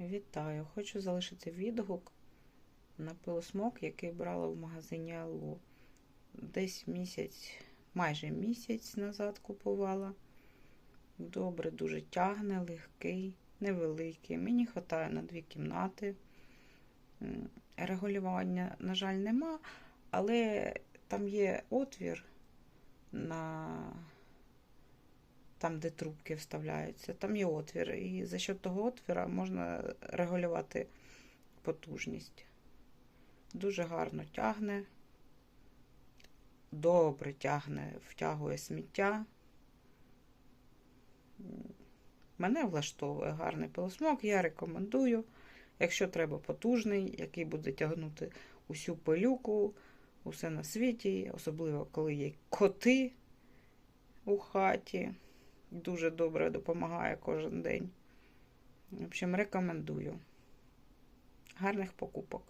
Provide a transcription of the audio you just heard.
Вітаю! Хочу залишити відгук на пилосмок, який брала в магазині Алло. Десь місяць, майже місяць назад купувала. Добре, дуже тягне, легкий, невеликий. Мені вистачає на дві кімнати. Регулювання, на жаль, нема, але там є отвір на там, де трубки вставляються, там є отвір. І за счет того отвіра можна регулювати потужність. Дуже гарно тягне, добре тягне, втягує сміття. Мене влаштовує гарний пилосмок, я рекомендую. Якщо треба потужний, який буде тягнути усю пилюку, усе на світі, особливо коли є коти у хаті. Дуже добре допомагає кожен день. В общем, рекомендую. Гарних покупок.